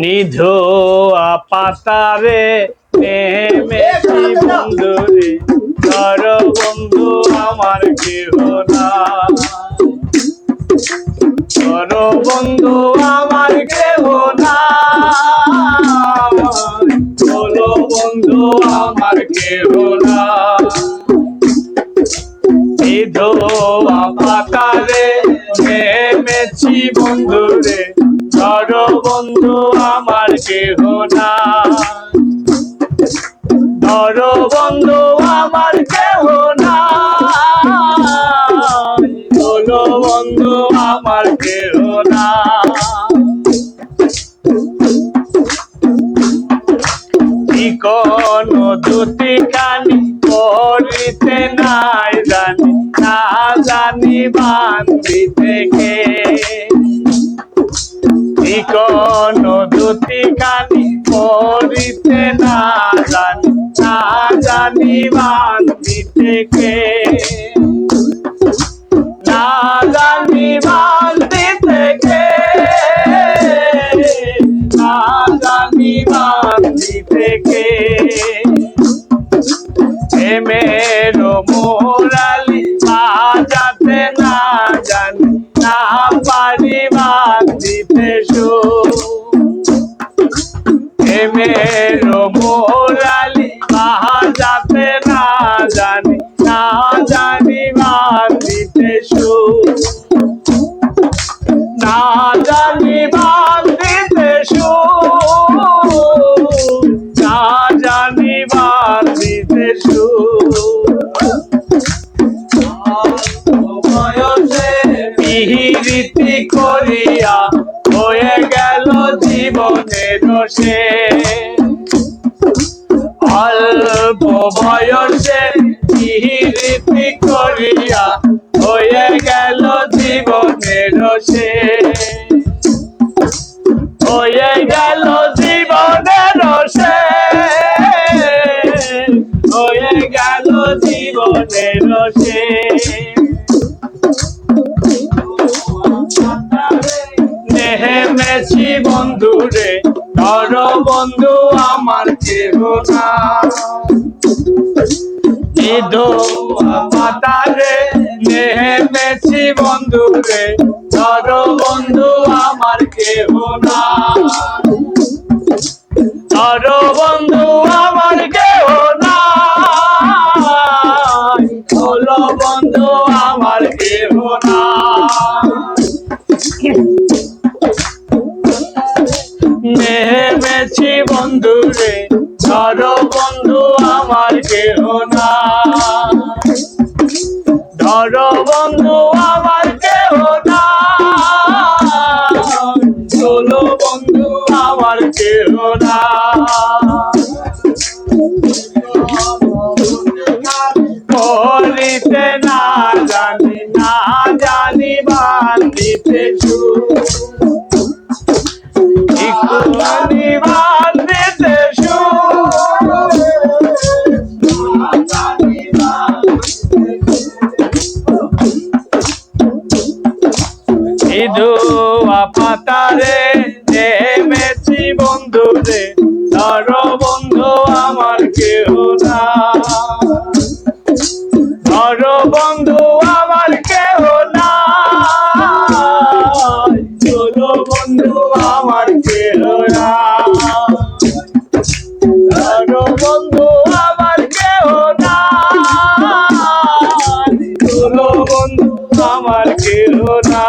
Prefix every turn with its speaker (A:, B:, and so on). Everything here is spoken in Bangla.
A: নিধো পাতারে নেমেছি বন্ধুরে। ধর বন্ধু আমার কেহ না। ধর বন্ধু আমার কেহ না। কেহ না। পাতারে নেমেছি বন্ধুরে। ধর বন্ধু, আমার কেহ না। ধর বন্ধু, আমার কেহ না। বন্ধু, আমার কেহ না। কোন দুটি কানি করিতে নাই জানি, না জানি বান্দি থেকে। কোন দুটি কানি করিতে না জানি না জানি বান্দি থেকে। না জানি বান্দি থেকে। না জানি বান্দি থেকে। প্রেমের মোরালি বাজাতে না জানি না জানি বান্দিতে সো না জানি বান্দিতে সো না জানি পিহিরিতি জীবনের সে অল্প বয়সে পিহিরিতি করিয়া হয়ে গেল জীবনের সে হয়ে গেল জীবনের সে হয়ে গেল জীবনের সে নেমেছি বন্ধুরে, ধর বন্ধু আমার কেহ না পাতারে নেমেছি বন্ধুরে, ধর বন্ধু আমার কেহ না ধর বন্ধু আমার কেহ না বন্ধু আমার কেহ না বন্ধুরে ধর বন্ধু আমার কেহ পাতারে নেমেছি বন্ধু রে ধর বন্ধু আমার কেহ না ধর বন্ধু আমার কেহ না চলো বন্ধু আমার কেহ না ধর বন্ধু আমার কেহ না চলো বন্ধু আমার কেহ না